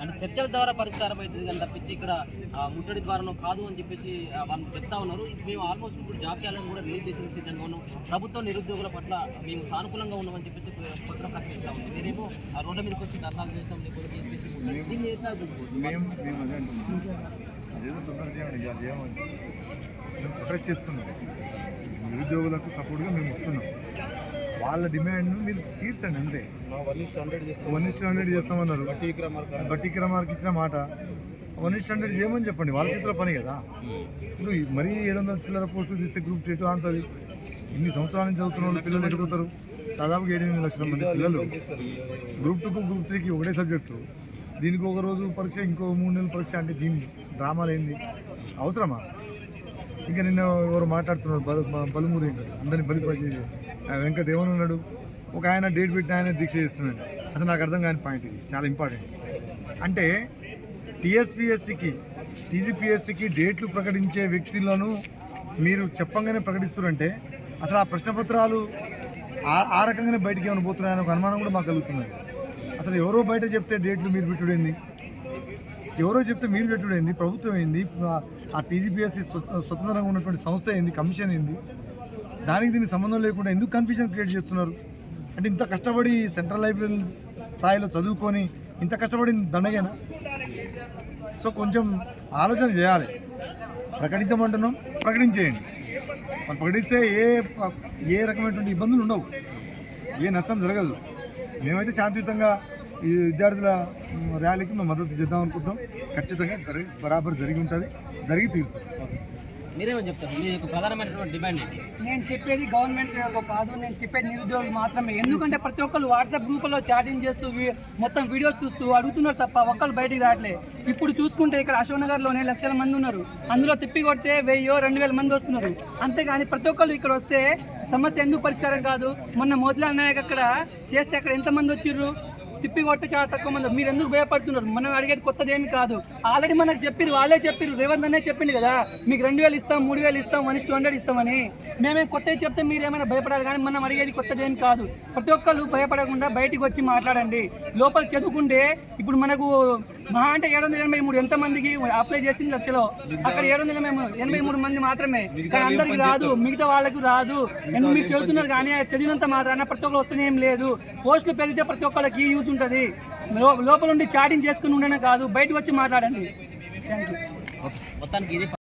అంటే చర్చల ద్వారా పరిష్కారం అవుతుంది కానీ తప్పించి ఇక్కడ ముట్టడి ద్వారా కాదు అని చెప్పేసి వాళ్ళు చెప్తా ఉన్నారు. మేము ఆల్మోస్ట్ ఇప్పుడు జాతీయాలను కూడా రిలీజ్ చేసిన సిద్ధంగా ఉన్నాం. ప్రభుత్వ నిరుద్యోగుల పట్ల మేము సానుకూలంగా ఉన్నామని చెప్పేసి పత్రం ప్రకటిస్తా ఉంది. మీరేమో ఆ రోడ్ల మీదకి వచ్చి ధర్నాలు చేస్తాం లేకపోతే చెప్పేసి దీన్ని ఎట్లా చూసుకోవచ్చు? చేస్తున్నాం. నిరుద్యోగులకు సపోర్ట్గా మేము వస్తున్నాం. వాళ్ళ డిమాండ్ను మీరు తీర్చండి అంతే. వన్ ఇస్ట్ హండ్రెడ్ చేస్తామన్నారు. బట్టి క్రమార్కి ఇచ్చిన మాట. వన్ ఇస్ట్ హండ్రెడ్ చేయమని చెప్పండి. వాళ్ళ చేతిలో పని కదా. ఇప్పుడు మరీ ఏడు వందల చిల్లర పోస్టులు తీస్తే గ్రూప్ టూ అంతది ఇన్ని సంవత్సరాల నుంచి చదువుతున్న వాళ్ళు పిల్లలు ఎదుగుతారు దాదాపుగా ఏడు ఎనిమిది లక్షల మంది పిల్లలు. గ్రూప్ టూకు గ్రూప్ త్రీకి ఒకటే సబ్జెక్టు. దీనికి ఒక రోజు పరీక్ష ఇంకో మూడు నెలల పరీక్ష అంటే దీని డ్రామాలు ఏంది? అవసరమా? ఇంకా నిన్న ఎవరు మాట్లాడుతున్నారు బలు బలుమూరి అందరిని బలిపరిచి వెంకట ఏమనున్నాడు ఒక ఆయన డేట్ పెట్టి ఆయన దీక్ష చేస్తున్నాడు. అసలు నాకు అర్థం కాని పాయింట్ ఇది. చాలా ఇంపార్టెంట్ అంటే టీఎస్పిఎస్సికి టీజీపీఎస్సికి డేట్లు ప్రకటించే వ్యక్తులను మీరు చెప్పంగానే ప్రకటిస్తున్నారంటే అసలు ఆ ప్రశ్నపత్రాలు ఆ ఆ రకంగానే బయటికి ఏమైనా పోతున్నాయని ఒక అనుమానం కూడా మాకు కలుగుతున్నది. అసలు ఎవరో బయట చెప్తే డేట్లు మీరు పెట్టుడేంది ఎవరో చెప్తే మీరు పెట్టుడేంది ప్రభుత్వం ఏంది? ఆ- ఆ టీజీపీఎస్సీ స్వతంత్రంగా ఉన్నటువంటి సంస్థ ఏంది? కమిషన్ ఏంది? దానికి దీనికి సంబంధం లేకుండా ఎందుకు కన్ఫ్యూజన్ క్రియేట్ చేస్తున్నారు? అంటే ఇంత కష్టపడి సెంట్రల్ లైబ్రరీ స్థాయిలో చదువుకొని ఇంత కష్టపడి దండగేనా? సో కొంచెం ఆలోచన చేయాలి. ప్రకటించమంటున్నాం ప్రకటించేయండి. మనం ప్రకటిస్తే ఏ ఏ రకమైనటువంటి ఇబ్బందులు ఉండవు. ఏ నష్టం జరగదు. మేమైతే శాంతియుతంగా ఈ విద్యార్థుల మ్, ర్యాలీకి మేము మద్దతు చేద్దాం అనుకుంటున్నాం. ఖచ్చితంగా జరిగి బరాబర్ జరిగి ఉంటుంది. జరిగి తీరుతుంది. మీరేమో చెప్తారు? మీ యొక్క ప్రధానమైనటువంటి డిమాండ్ నేను చెప్పేది గవర్నమెంట్ కాదు. నేను చెప్పేది నిరుద్యోగులు మాత్రమే. ఎందుకంటే ప్రతి ఒక్కరు వాట్సాప్ గ్రూపుల్లో చాటింగ్ చేస్తూ మొత్తం వీడియోస్ చూస్తూ అడుగుతున్నారు తప్ప ఒక్కరు బయటికి రావట్లే. ఇప్పుడు చూసుకుంటే ఇక్కడ అశోక్ నగర్లోనే లక్షల మంది ఉన్నారు. అందులో తిప్పి కొడితే వెయ్యో రెండు వేల మంది వస్తున్నారు. అంతేగాని ప్రతి ఒక్కరు ఇక్కడ వస్తే సమస్య ఎందుకు పరిష్కారం కాదు? మొన్న మోతిలాల్ నాయక్ అక్కడ చేస్తే అక్కడ ఎంతమంది వచ్చిర్రు? తిప్పి కొట్టే చాలా తక్కువ మంది. మీరు ఎందుకు భయపడుతున్నారు? మనం అడిగేది కొత్తది ఏమి కాదు. ఆల్రెడీ మనకు చెప్పిరు వాళ్ళే చెప్పిరు రేవంత్ అనే చెప్పింది కదా మీకు రెండు వేలు ఇస్తాం మూడు వేలు ఇస్తాం వన్ టూ హండ్రెడ్ ఇస్తామని. మేమే కొత్తది చెప్తే మీరు ఏమైనా భయపడాలి కానీ మనం అడిగేది కొత్తది ఏమి కాదు. ప్రతి ఒక్కళ్ళు భయపడకుండా బయటికి వచ్చి మాట్లాడండి. లోపల చదువుకుంటే ఇప్పుడు మనకు మహా అంటే ఏడు వందల ఎనభై మూడు ఎంత మందికి అప్లై చేసింది లక్షలో? అక్కడ ఏడు వందల ఎనభై మూడు ఎనభై మూడు మంది మాత్రమే. కానీ అందరికి రాదు మిగతా వాళ్ళకు రాదు. ఎందుకు మీరు చదువుతున్నారు కానీ చదివినంత మాత్రాన ప్రతి ఒక్కరు వస్తూనే ఏం లేదు. పోస్టులు పెరిగితే ప్రతి ఒక్కరికి యూజ్ ఉంటుంది. లోపల ఉండి చాటింగ్ చేసుకుని ఉండనే కాదు బయటకు వచ్చి మాట్లాడండి. థ్యాంక్ యూ మొత్తానికి